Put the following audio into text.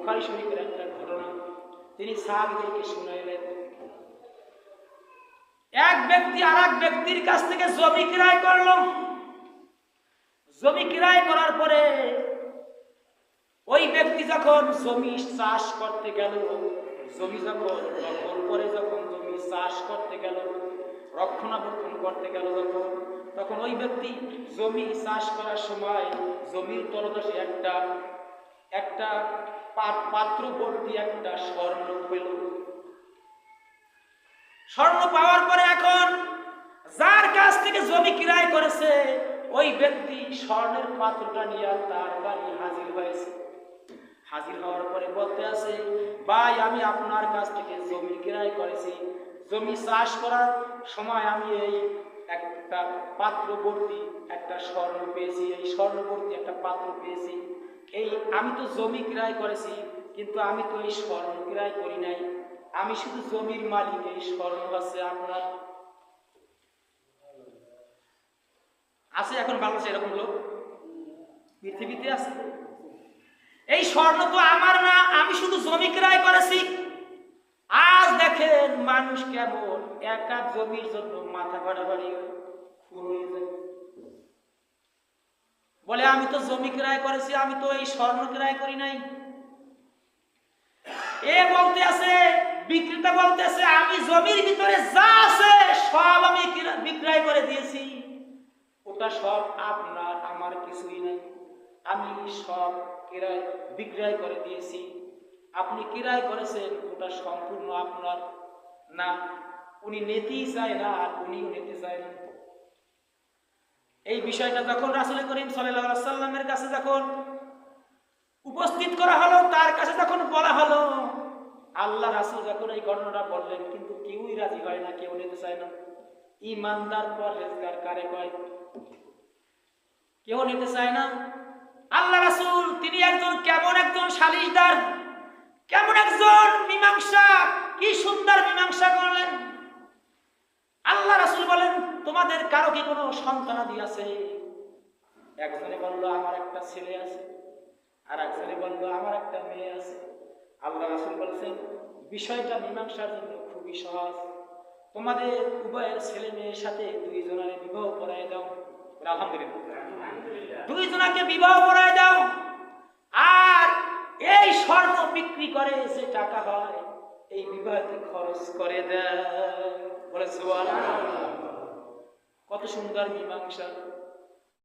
বুখারি শরীফের একটা ঘটনা তিনি সাহাবিদেরকে শুনাইলেন। এক ব্যক্তি আর এক ব্যক্তির কাছ থেকে জমি ক্রয় করল। জমি ক্রয় করার পরে ওই ব্যক্তি যখন জমি চাষ করতে গেল, জমি যখন দখল করে যখন জমি চাষ করতে গেল, রক্ষণাবেক্ষণ করতে গেল যখন, তখন ওই ব্যক্তি জমি চাষ করার সময় জমির তলদেশে একটা একটা পা- পাত্র ভর্তি একটা স্বর্ণ পেল। স্বর্ণ পাওয়ার পরে এখন যার কাছ থেকে জমি ক্রয় করেছে, ওই ব্যক্তি স্বর্ণের পাত্রটা নিয়ে তার বাড়ি হাজির হয়েছে। হাজির হওয়ার পরে বলতে আছে, ভাই, আমি আপনার কাছ থেকে জমি ক্রয় করেছি। জমি চাষ করার সময় আমি এই একটা পাত্র ভর্তি একটা স্বর্ণ পেয়েছি। এই স্বর্ণ ভর্তি একটা পাত্র পেয়েছি। এই আমি তো জমি ক্রয় করেছি, কিন্তু আমি তো এই স্বর্ণ ক্রয় করি নাই। আমি শুধু জমির মালিক, এই স্বর্ণ আছে আপনার। আছে এখন বাংলাদেশে এরকম লোক? পৃথিবীতে আছে? এই স্বর্ণ তো আমার না, আমি শুধু জমি ক্রয় করেছি। আজ দেখেন মানুষ কেমন, একা জমির জন্য মাথা বাড়াবাড়ি খুন হয়ে যায়। বলে, আমি তো জমি ক্রয় করেছি, আমি তো এই স্বর্ণ ক্রয় করি নাই। এ বলতে আছে বিক্রেতা বলতে আছে আমি জমির ভিতরে যা আছে, সব আমি বিক্রয় করে দিয়েছি। ওটা সব আপনার, আমার কিছুই নাই। আমি সব কিরায়, বিক্রয় করে দিয়েছি। আপনি কিরায় করেছেন, ওটা সম্পূর্ণ আপনার না। উনি নেতেই চায় না, আর উনিও নিতে চায় না। এই বিষয়টা যখন রাসুল করিম সাল্লামের কাছে যখন উপস্থিত করা হলো, তার কাছে যখন বলা হলো, আল্লাহ রাসুল যখন এই ঘটনাটা বললেন, কিন্তু কেউই রাজি হয় না, কেউ নিতে চায় না। ইমানদার পর রেজগার কারে কয়? কেউ নিতে চায় না। আল্লাহ রাসুল, তিনি একজন কেমন একজন সালিশদার, কেমন একজন মীমাংসা, কি সুন্দর মীমাংসা করলেন। তোমাদের কারও কি কোনো সন্তানাদি আছে? একজনে বলল আমার একটা ছেলে আছে। আর একজনে বলল আমার একটা মেয়ে আছে। আল্লাহ রাসুল বলছেন বিষয়টা মীমাংসার জন্য খুবই সহজ। তোমাদের উভয়ের ছেলে মেয়ের সাথে দুইজনের বিবাহ করায় দাও। আলহামদুলিল্লাহ। দুইজনাকে বিবাহ করায় দাও। আর এই স্বর্ণ বিক্রি করে যে টাকা হয় এই বিবাহতে খরচ করে দেয়। বলে সুবহানাল্লাহ। কত সুন্দর মীমাংসা।